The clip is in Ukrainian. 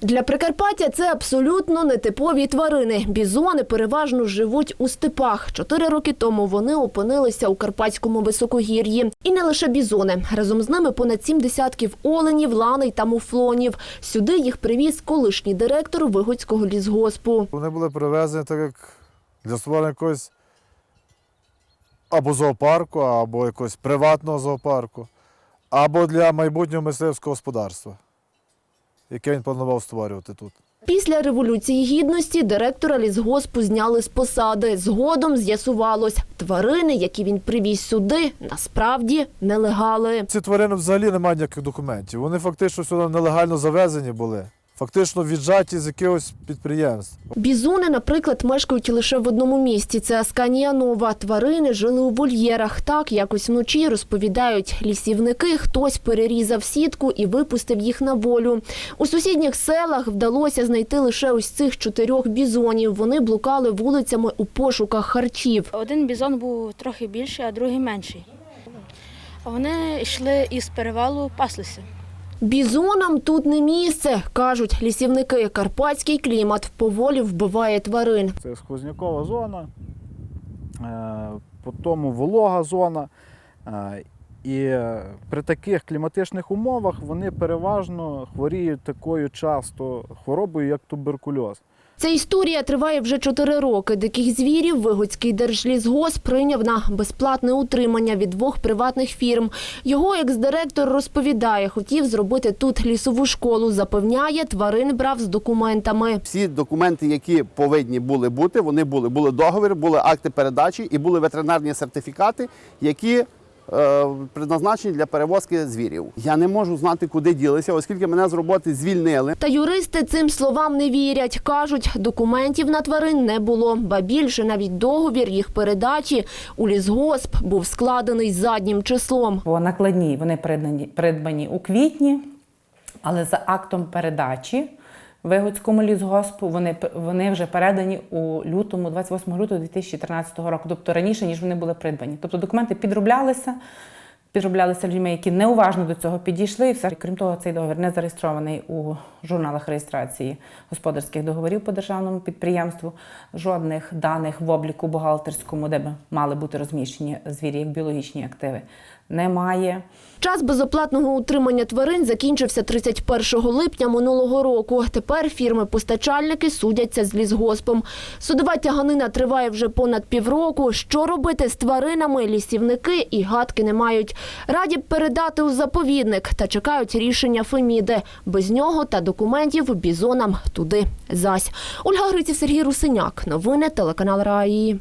Для Прикарпаття це абсолютно нетипові тварини. Бізони переважно живуть у степах. Чотири роки тому вони опинилися у карпатському високогір'ї. І не лише бізони. Разом з ними понад сім десятків оленів, ланей та муфлонів. Сюди їх привіз колишній директор Вигодського лісгоспу. Вони були привезені так як для створення якогось або зоопарку, або якогось приватного зоопарку, або для майбутнього мисливського господарства, яке він планував створювати тут. Після революції гідності директора лісгоспу зняли з посади. Згодом з'ясувалось, тварини, які він привіз сюди, насправді нелегали. Ці тварини взагалі немає ніяких документів. Вони фактично сюди нелегально завезені були, фактично віджаті з якихось підприємств. Бізони, наприклад, мешкають лише в одному місці. Це Асканія Нова. Тварини жили у вольєрах. Так, якось вночі розповідають лісівники. Хтось перерізав сітку і випустив їх на волю. У сусідніх селах вдалося знайти лише ось цих чотирьох бізонів. Вони блукали вулицями у пошуках харчів. Один бізон був трохи більший, а другий менший. Вони йшли із перевалу, паслися. Бізонам тут не місце, кажуть лісівники. Карпатський клімат поволі вбиває тварин. Це сквознякова зона, по потім волога зона. Е, І е, при таких кліматичних умовах вони переважно хворіють такою часто хворобою, як туберкульоз. Ця історія триває вже чотири роки. Диких звірів Вигодський держлісгосп прийняв на безплатне утримання від двох приватних фірм. Його екс-директор розповідає, хотів зробити тут лісову школу. Запевняє, тварин брав з документами. Всі документи, які повинні були бути, вони були. Були договір, були акти передачі і були ветеринарні сертифікати, які предназначені для перевозки звірів. Я не можу знати, куди ділися, оскільки мене з роботи звільнили. Та юристи цим словам не вірять. Кажуть, документів на тварин не було. Ба більше навіть договір їх передачі у лісгосп був складений заднім числом. По накладній вони придбані, придбані у квітні, але за актом передачі Вигодському лісгоспу вони, вони вже передані у лютому, 28 лютого 2013 року, тобто раніше, ніж вони були придбані. Тобто документи підроблялися, підроблялися людьми, які неуважно до цього підійшли. І все. Крім того, цей договір не зареєстрований у журналах реєстрації господарських договорів по державному підприємству. Жодних даних в обліку бухгалтерському, де б мали бути розміщені звірі як біологічні активи, немає. Час безоплатного утримання тварин закінчився 31 липня минулого року. Тепер фірми-постачальники судяться з лісгоспом. Судова тяганина триває вже понад півроку. Що робити з тваринами, лісівники і гадки не мають. Раді б передати у заповідник та чекають рішення Феміди. Без нього та документів бізонам туди зась. Ольга Гриців, Сергій Русиняк. Новини телеканал Раї.